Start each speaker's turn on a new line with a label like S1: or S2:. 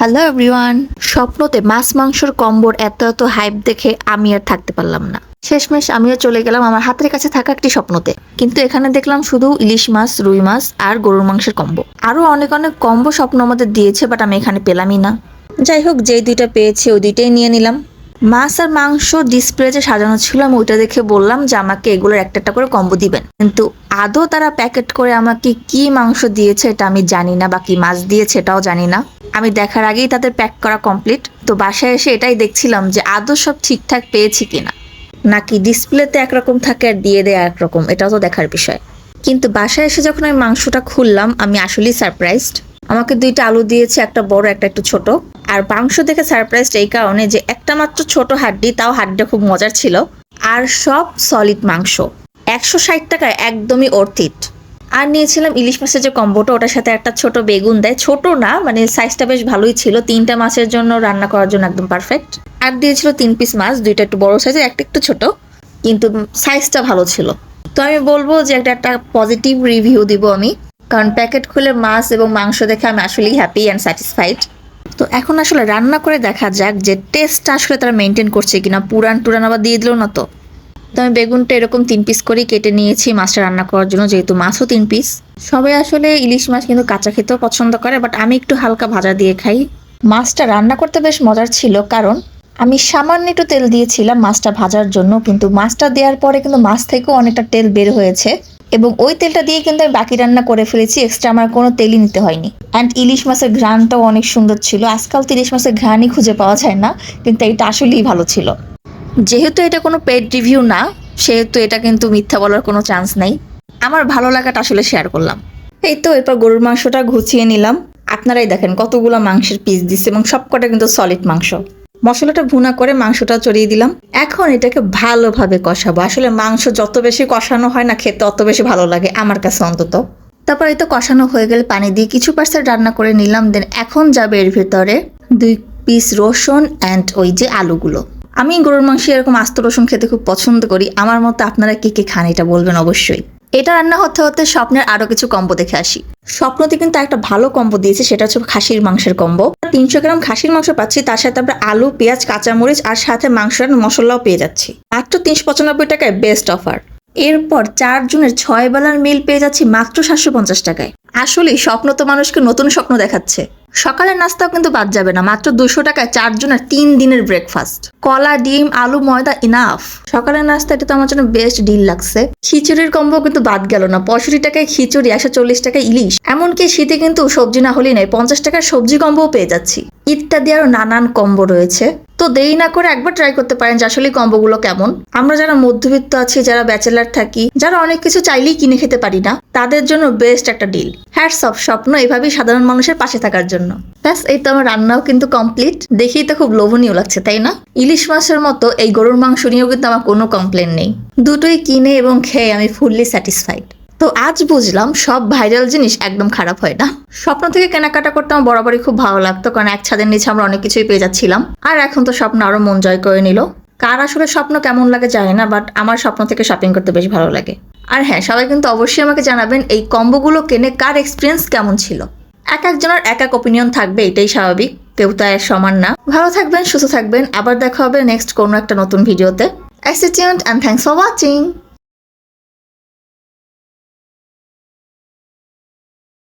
S1: Hello everyone স্বপ্নতে মাছ মাংসর কম্বোর এত এত হাইপ দেখে আমি আর থাকতে পারলাম না। শেষমেশ আমিও চলে গেলাম আমার হাতের কাছে থাকা একটি স্বপ্নতে। কিন্তু এখানে দেখলাম শুধু ইলিশ মাছ, রুই মাছ আর গরুর মাংসের কম্বো। আরও অনেক অনেক কম্বো স্বপ্ন আমাদের দিয়েছে বাট আমি এখানে পেলামই না। যাই হোক, যেই দুইটা পেয়েছি, ওই দুইটাই নিয়ে নিলাম। মাছ আর মাংস ডিসপ্লে যে সাজানো ছিল, আমি ওইটা দেখে বললাম যে আমাকে এগুলোর একটা একটা করে কম্বো দিবেন। কিন্তু আদৌ তারা প্যাকেট করে আমাকে কি মাংস দিয়েছে, এটা আমি জানি না, বা কি মাছ দিয়েছে, এটাও জানি না। আমি দেখার আগেই তাদের প্যাক করা কমপ্লিট তো বাসায় এসে এটাই দেখছিলাম যে আদৌ সব ঠিকঠাক পেয়েছি কিনা। নাকি ডিসপ্লেতে একরকম থাকে আর দিয়ে দেয় একরকম এটাও তো দেখার বিষয়। কিন্তু বাসায় এসে যখন আমি মাংসটা খুললাম, আমি আসলেই সারপ্রাইজড আমাকে দুইটা আলু দিয়েছে, একটা বড়, একটা একটু ছোট। আর মাংস দেখে সারপ্রাইজড এই কারণে যে একটা মাত্র ছোট হাড্ডি, তাও হাড্ডিটা খুব মজার ছিল। আর সব সলিড মাংস। একশো ষাট টাকায় একদমই অর্থিত আর নিয়েছিলাম ইলিশ মাছের যে কম্বোটা, ওটার সাথে একটা ছোট বেগুন দেয়। ছোট না মানে সাইজটা বেশ ভালোই ছিল। তিনটা মাছের জন্য রান্না করার জন্য একদম পারফেক্ট আর দিয়েছিল তিন পিস মাছ, দুইটা একটু বড় সাইজের একটা একটু ছোট, কিন্তু সাইজটা ভালো ছিল। তো আমি বলব যে একটা একটা পজিটিভ রিভিউ দিব আমি। কারণ প্যাকেট খুলে মাছ এবং মাংস দেখে আমি আসলেই হ্যাপি অ্যান্ড স্যাটিসফাইড তো এখন আসলে রান্না করে দেখা যাক যে টেস্টটা আসলে তারা মেনটেন করছে কিনা। পুরান টুরান আবার দিয়ে দিল না তো? তো আমি বেগুনটা এরকম তিন পিস করেই কেটে নিয়েছি, মাছটা রান্না করার জন্য, যেহেতু মাছও তিন পিস সবাই আসলে ইলিশ মাছ কিন্তু কাঁচা খেতেও পছন্দ করে বাট আমি একটু হালকা ভাজা দিয়ে খাই। মাছটা রান্না করতে বেশ মজার ছিল, কারণ আমি সামান্য একটু তেল দিয়েছিলাম মাছটা ভাজার জন্য, কিন্তু মাছটা দেওয়ার পরে কিন্তু মাছ থেকেও অনেকটা তেল বের হয়েছে। এবং ওই তেলটা দিয়ে কিন্তু আমি বাকি রান্না করে ফেলেছি এক্সট্রা আমার কোনো তেলই নিতে হয়নি। অ্যান্ড ইলিশ মাছের ঘ্রাণটাও অনেক সুন্দর ছিল। আজকাল তো ইলিশ মাছের ঘ্রাণই খুঁজে পাওয়া যায় না, কিন্তু এটা আসলেই ভালো ছিল। যেহেতু এটা কোনো পেড রিভিউ না, সেহেতু এটা কিন্তু মিথ্যা বলার কোনো চান্স নেই। আমার ভালো লাগাটা আসলে শেয়ার করলাম। এই তো, এরপর গরুর মাংসটা ঘুচিয়ে নিলাম। আপনারাই দেখেন কতগুলো মাংসের পিস দিচ্ছে এবং সবকটা কিন্তু সলিড মাংস। মশলাটা ভুনা করে মাংসটা চড়িয়ে দিলাম। এখন এটাকে ভালোভাবে কষাবো। আসলে মাংস যত বেশি কষানো হয় না, খেতে অত বেশি ভালো লাগে আমার কাছে অন্তত। তারপর এই তো কষানো হয়ে গেলে পানি দিয়ে কিছু পার্সেন্ট রান্না করে নিলাম। দেন এখন যাবে এর ভিতরে দুই পিস রসুন অ্যান্ড ওই যে আলুগুলো। আমি গরুর মাংস এরকম আস্ত রসুন খেতে খুব পছন্দ করি। আমার মতো আপনারা কি কি খান এটা বলবেন অবশ্যই। এটা রান্না হতে হতে স্বপ্নের আরও কিছু কম্বো দেখে আসি। স্বপ্নতে কিন্তু একটা ভালো কম্বো দিয়েছে, সেটা হচ্ছে খাসির মাংসের কম্বো। তিনশো গ্রাম খাসির মাংস পাচ্ছি, তার সাথে আমরা আলু, পেঁয়াজ, কাঁচামরিচ আর সাথে মাংসের মশলাও পেয়ে যাচ্ছি। মাত্র তিনশো পঁচানব্বই টাকায় বেস্ট অফার এরপর চার জনের ছয় বেলার মিল পেয়ে যাচ্ছি মাত্র সাতশো পঞ্চাশ টাকায়। আসলে স্বপ্ন তো মানুষকে নতুন স্বপ্ন দেখাচ্ছে। সকালের নাস্তাও কিন্তু বাদ যাবে না, মাত্র দুশো টাকায় চারজনের তিন দিনের ব্রেকফাস্ট কলা, ডিম, আলু, ময়দা ইনাফ সকালের নাস্তা এটা তো আমার জন্য বেস্ট ডিল লাগছে। খিচুড়ির কম্বো কিন্তু বাদ গেল না, পঁয়ষট্টি টাকায় খিচুড়ি, একশো চল্লিশ টাকায় ইলিশ। এমনকি শীতে কিন্তু সবজি না হলেই নাই পঞ্চাশ টাকার সবজি কম্বোও পেয়ে যাচ্ছি। ইত্যাদি আরও নানান কম্বো রয়েছে। তো দেরি না করে একবার ট্রাই করতে পারেন যে আসলে কম্বোগুলো কেমন। আমরা যারা মধ্যবিত্ত আছি, যারা ব্যাচেলার থাকি, যারা অনেক কিছু চাইলেই কিনে খেতে পারি না, তাদের জন্য বেস্ট একটা ডিল হ্যাটস অফ স্বপ্ন এভাবেই সাধারণ মানুষের পাশে থাকার জন্য। ব্যাস, এই তো আমার রান্নাও কিন্তু কমপ্লিট দেখেই তো খুব লোভনীয় লাগছে, তাই না? ইলিশ মাছের মতো এই গরুর মাংস নিয়েও কিন্তু আমার কোনো কমপ্লেন নেই। দুটোই কিনে এবং খেয়ে আমি ফুললি স্যাটিসফাইড তো আজ বুঝলাম সব ভাইরাল জিনিস একদম খারাপ হয় না। স্বপ্ন থেকে কেনাকাটা করতে আমার বরাবরই খুব ভালো লাগতো, কারণ এক ছাদের নিচে আমরা অনেক কিছুই পেয়ে যাচ্ছিলাম। আর এখন তো স্বপ্ন আরও মন জয় করে নিল। কার আসলে স্বপ্ন কেমন লাগে জানি না বাট আমার স্বপ্ন থেকে শপিং করতে বেশ ভালো লাগে। আর হ্যাঁ সবাই কিন্তু অবশ্যই আমাকে জানাবেন এই কম্বোগুলো কেনে কার এক্সপিরিয়েন্স কেমন ছিল। এক একজনের এক এক ওপিনিয়ন থাকবে, এটাই স্বাভাবিক। কেউ তো এক সমান না। ভালো থাকবেন, সুস্থ থাকবেন। আবার দেখা হবে নেক্সট কোনো একটা নতুন ভিডিওতে stay tuned and thanks for watching